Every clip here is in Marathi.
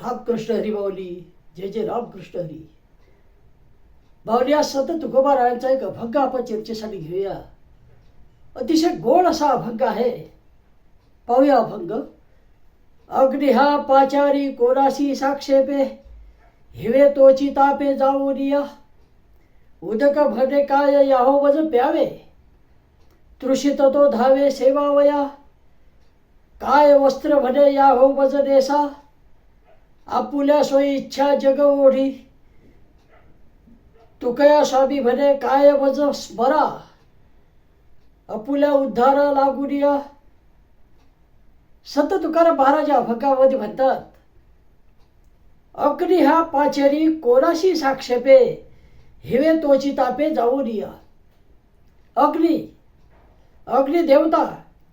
रामकृष्ण हरी बावली जय जय रामकृष्ण हरी. बावली आज संत तुकोबारायांचा एक अभंग आपण चर्चेसाठी घेऊया. अतिशय गोड असा अभंग आहे. पाहूया अभंग. अग्निहा पाचारी कोणाशी साक्षेपे हिवे तोची तापे जाऊनिया उदक भरणे काय याहो वज प्यावे? तृषित तो धावे सेवावया. काय वस्त्र भणे याहो वज देसा आपुल्या सोयी इच्छा जग ओढी तुकया स्वामी म्हणे काय वज स्मरा. अपुल्या उद्धारा लागुनिया संत तुकाराम महाराज या अभंगामध्ये म्हणतात अग्नी हा पाचेरी कोणाशी साक्षेपे हिवे तोची तापे जाऊन या अग्नी अग्नी देवता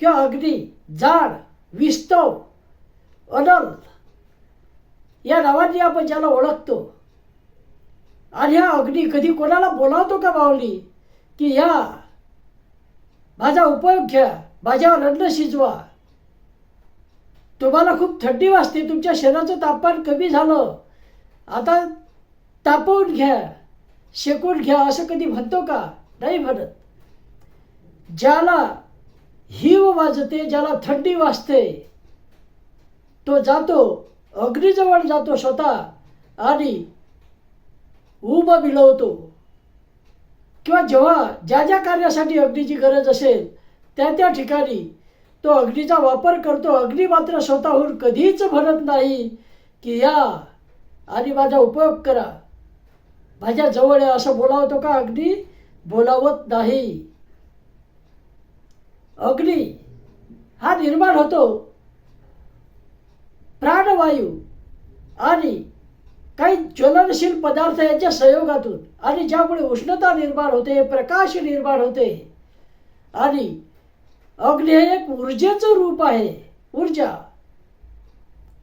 किंवा अग्नी जाड विस्तव अनल या नावांनी आपण ज्याला ओळखतो. आणि हा अग्नी कधी कोणाला बोलावतो का माऊली? की या माझा उपयोग घ्या माझ्यावर अन्न शिजवा. तुम्हाला खूप थंडी वाजते तुमच्या शरीराचं तापमान कमी झालं. आता तापवून घ्या शेकून घ्या असं कधी म्हणतो का? नाही म्हणत. ज्याला हिव वाजते ज्याला थंडी वाजते तो जातो अग्नीजवळ जातो स्वतः आणि उब मिळवतो किंवा जेव्हा ज्या ज्या कार्यासाठी अग्नीची गरज असेल त्या त्या ठिकाणी तो अग्नीचा वापर करतो. अग्नी मात्र स्वतःहून कधीच म्हणत नाही की या आणि माझा उपयोग करा. माझ्या जवळ आहे असं बोलावतो का अग्नी? बोलावत नाही. अग्नी हा निर्माण होतो. प्राणवायू आणि काही ज्वलनशील पदार्थ यांच्या संयोगातून आणि ज्यामुळे उष्णता निर्माण होते प्रकाश निर्माण होते. आणि अग्नी हे एक ऊर्जेचं रूप आहे. ऊर्जा.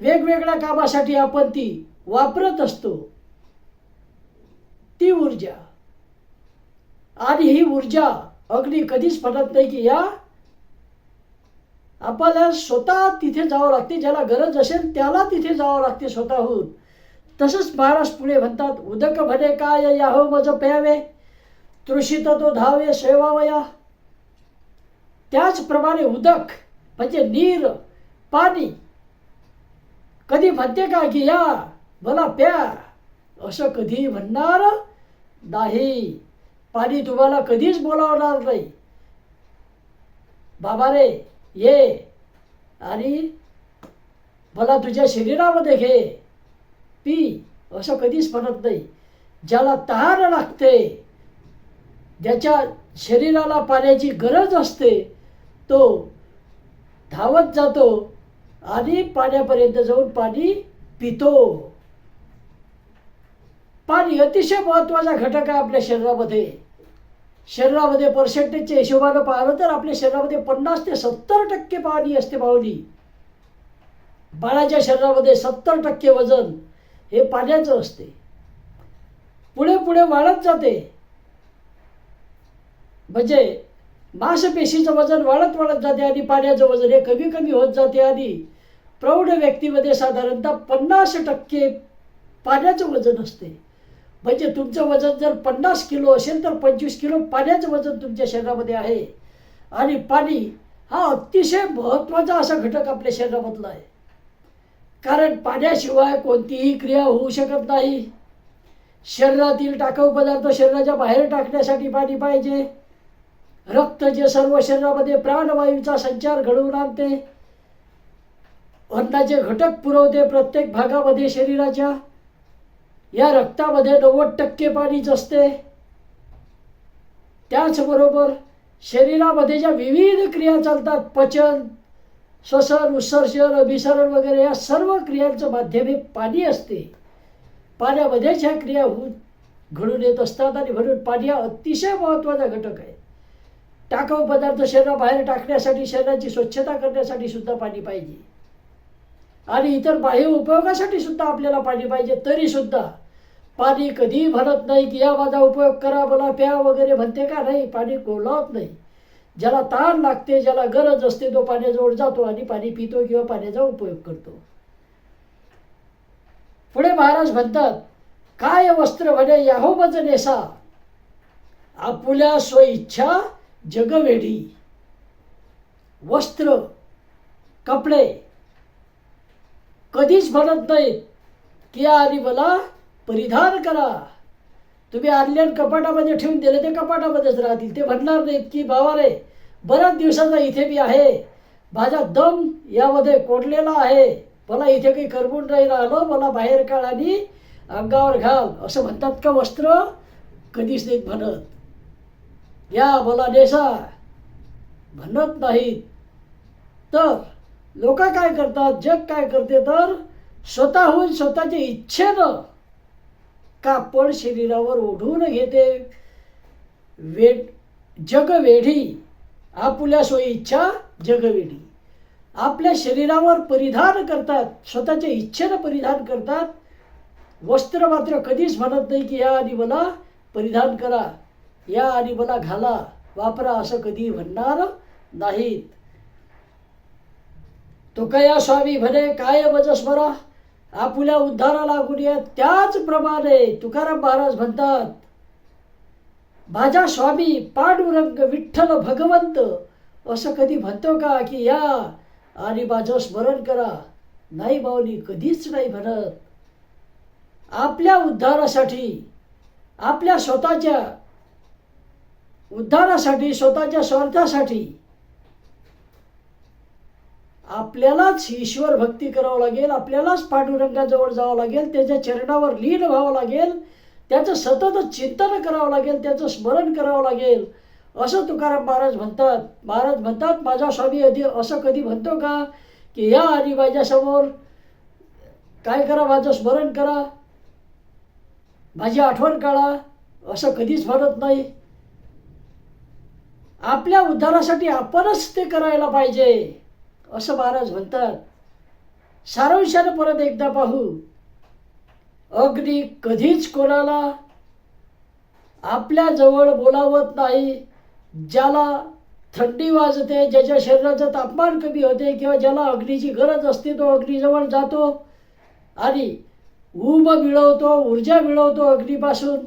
वेगवेगळ्या कामासाठी आपण ती वापरत असतो. ती ऊर्जा. आणि ही ऊर्जा अग्नी कधीच म्हणत नाही की या आपल्याला स्वतः तिथे जावं लागते ज्याला गरज असेल त्याला तिथे जावं लागते स्वतःहून. तसंच महाराज पुढे म्हणतात उदक भले काय याहो मज प्यावे? तृषित तो धावे सेवावया. त्याचप्रमाणे उदक म्हणजे नीर पाणी. कधी म्हणते का की या मला प्या. असं कधी म्हणणार नाही. पाणी तुम्हाला कधीच बोलावणार नाही. बाबा रे ये. आणि मला तुझ्या शरीरामध्ये घे. पी. असं कधीच म्हणत नाही. ज्याला तहान लागते ज्याच्या शरीराला पाण्याची गरज असते तो धावत जातो आणि पाण्यापर्यंत जाऊन पाणी पितो. पाणी अतिशय महत्त्वाचा घटक आहे आपल्या शरीरामध्ये. शरीरामध्ये पर्सेंटेजच्या हिशोबानं पाहिलं तर आपल्या शरीरामध्ये पन्नास ते सत्तर टक्के पाणी असते बाहुली बाळाच्या शरीरामध्ये सत्तर टक्के वजन हे पाण्याचं असते. पुढे पुढे वाढत जाते. म्हणजे मांसपेशीचं वजन वाढत वाढत जाते आणि पाण्याचं वजन हे कमी कमी होत जाते आणि प्रौढ व्यक्तीमध्ये साधारणतः पन्नास टक्के पाण्याचं वजन असते. म्हणजे तुमचं वजन जर पन्नास किलो असेल तर पंचवीस किलो पाण्याचं वजन तुमच्या शरीरामध्ये आहे. आणि पाणी हा अतिशय महत्त्वाचा असा घटक आपल्या शरीरामधला आहे. कारण पाण्याशिवाय कोणतीही क्रिया होऊ शकत नाही. शरीरातील टाकाऊ पदार्थ शरीराच्या बाहेर टाकण्यासाठी पाणी पाहिजे. रक्त जे सर्व शरीरामध्ये प्राणवायूचा संचार घडवून आणते. अन्नाचे घटक पुरवते प्रत्येक भागामध्ये शरीराच्या. या रक्तामध्ये नव्वद टक्के पाणीच असते त्याचबरोबर शरीरामध्ये ज्या विविध क्रिया चालतात पचन श्वसन उत्सर्जन अभिसरण वगैरे या सर्व क्रियांचं माध्यम हे पाणी असते. पाण्यामध्येच ह्या क्रिया होऊन घडून येत असतात आणि म्हणून पाणी हा अतिशय महत्त्वाचा घटक आहे. टाकाऊ पदार्थ शरीराबाहेर टाकण्यासाठी शरीराची स्वच्छता करण्यासाठी सुद्धा पाणी पाहिजे. आणि इतर बाह्य उपयोगासाठी सुद्धा आपल्याला पाणी पाहिजे तरी सुद्धा पाणी कधी म्हणत नाही की या माझा उपयोग करा मला प्या वगैरे म्हणते का नाही? पाणी कोलावत नाही. ज्याला ताण लागते ज्याला गरज असते तो पाण्याजवळ जातो आणि पाणी पितो किंवा पाण्याचा उपयोग करतो. पुढे महाराज म्हणतात काय वस्त्र म्हणे? याहो मज नेसा. आपुल्या स्वइच्छा जगवेडी वस्त्र कपडे कधीच म्हणत नाहीत. की आणि मला परिधान करा. तुम्ही आणलेन कपाटामध्ये ठेवून दिले ते कपाटामध्येच राहतील. ते म्हणणार नाहीत की बाबा रे बऱ्याच दिवसाचा इथे मी आहे. माझा दम यामध्ये कोडलेला आहे. मला इथे काही करवून नाही राहिलं. मला बाहेर काढ आणि अंगावर घाल. असं म्हणतात का वस्त्र? कधीच नाहीत म्हणत. या मला नेसा. म्हणत नाहीत. तर लोक काय करतात? जग काय करते? तर स्वतःहून स्वतःच्या इच्छेनं कापड शरीरावर ओढून घेते. वेड जगवेढी. आपुल्या सोयीच्छा जगवेढी. आपल्या शरीरावर परिधान करतात. स्वतःच्या इच्छेनं परिधान करतात. वस्त्र मात्र कधीच म्हणत नाही की या आधी मला परिधान करा. या आधी मला घाला. वापरा असं कधी म्हणणार नाहीत. तुकया स्वामी म्हणे काय वजस्मरा आपल्या उद्धाराला लागून त्याच त्याचप्रमाणे तुकाराम महाराज म्हणतात माझा स्वामी पांडुरंग विठ्ठल भगवंत असं कधी म्हणतो का की या आणि माझं स्मरण करा. नाही माऊली कधीच नाही म्हणत. आपल्या उद्धारासाठी आपल्या स्वतःच्या उद्धारासाठी स्वतःच्या स्वार्थासाठी आपल्यालाच ईश्वर भक्ती करावं लागेल आपल्यालाच पांडुरंगाजवळ जावं लागेल त्याच्या चरणावर लीन व्हावं लागेल त्याचं सतत चिंतन करावं लागेल त्याचं स्मरण करावं लागेल. असं तुकाराम महाराज म्हणतात. महाराज म्हणतात माझा स्वामी अधी असं कधी म्हणतो का की या आणि माझ्यासमोर काय करा माझं स्मरण करा. माझी आठवण काढा. असं कधीच म्हणत नाही. आपल्या उद्धारासाठी आपणच ते करायला पाहिजे. असं महाराज म्हणतात. सारांशानं परत एकदा पाहू. अग्नी कधीच कोणाला आपल्याजवळ बोलावत नाही ज्याला थंडी वाजते ज्याच्या शरीराचं तापमान कमी होते किंवा ज्याला अग्नीची गरज असते तो अग्नीजवळ जातो आणि ऊब मिळवतो ऊर्जा मिळवतो अग्नीपासून.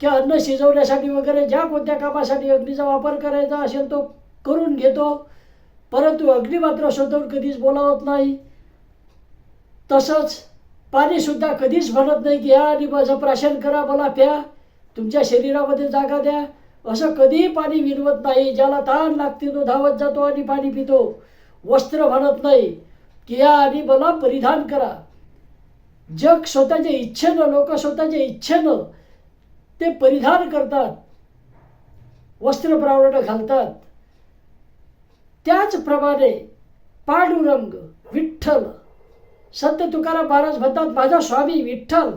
किंवा अन्न शिजवण्यासाठी वगैरे ज्या कोणत्या कामासाठी अग्नीचा वापर करायचा असेल तो करून घेतो. परंतु अग्नी मात्र स्वतःहून कधीच बोलावत नाही. तसंच पाणीसुद्धा कधीच म्हणत नाही की या आणि माझं प्राशन करा मला प्या. तुमच्या शरीरामध्ये जागा द्या. असं कधीही पाणी विरवत नाही ज्याला तहान लागते तो धावत जातो आणि पाणी पितो. वस्त्र म्हणत नाही की या आणि मला परिधान करा. जग स्वतःच्या इच्छेनं लोक स्वतःच्या इच्छेनं ते परिधान करतात. वस्त्र प्रावरण घालतात. त्याचप्रमाणे पांडुरंग विठ्ठल संत तुकाराम महाराज म्हणतात माझा स्वामी विठ्ठल.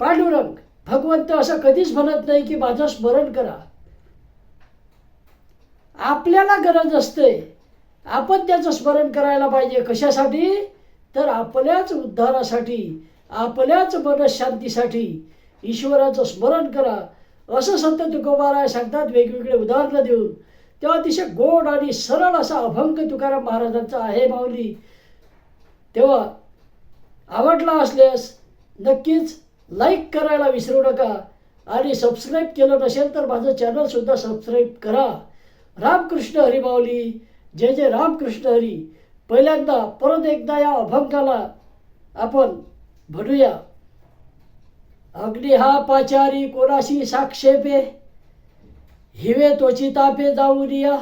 पांडुरंग भगवंत असं कधीच म्हणत नाही की माझं स्मरण करा. आपल्याला गरज असते आपण त्याचं स्मरण करायला पाहिजे. कशासाठी? तर आपल्याच उद्धारासाठी आपल्याच मनशांतीसाठी ईश्वराचं स्मरण करा. असं संत तुकोबाराय सांगतात वेगवेगळे उदाहरणं देऊन. तेव्हा अतिशय गोड आणि सरळ असा अभंग तुकाराम महाराजांचा आहे माऊली. तेव्हा आवडला असल्यास नक्कीच लाईक करायला विसरू नका आणि सबस्क्राईब केलं नसेल तर माझं चॅनलसुद्धा सबस्क्राईब करा. रामकृष्ण हरी माऊली. जय जय रामकृष्ण हरी. पहिल्यांदा परत एकदा या अभंगाला आपण म्हणूया अग्नि हा पाचारी कोणाशी साक्षेपे हिवे त्वची तापे जाऊ दिया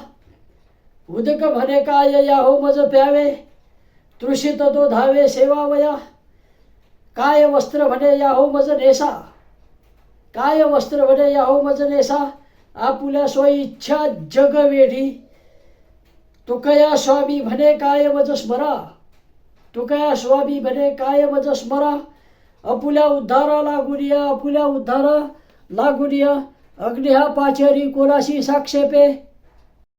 उदक म्हणे काय या हो मज प्यावे? तृषित तो धावे सेवावया काय वस्त्र म्हणे या हो मज नेसा? काय वस्त्र म्हणे या हो मज नेसा? आपुल्या सोयी इच्छा जग वेढी. तुकया स्वामी म्हणे काय मज स्मरा? तुकया स्वामी म्हणे काय मज स्मरा? अपुल्या उद्धारा लागून या अपुल्या उद्धारा लागून या अग्नि हा पाचरी कोणाशी साक्षेपे.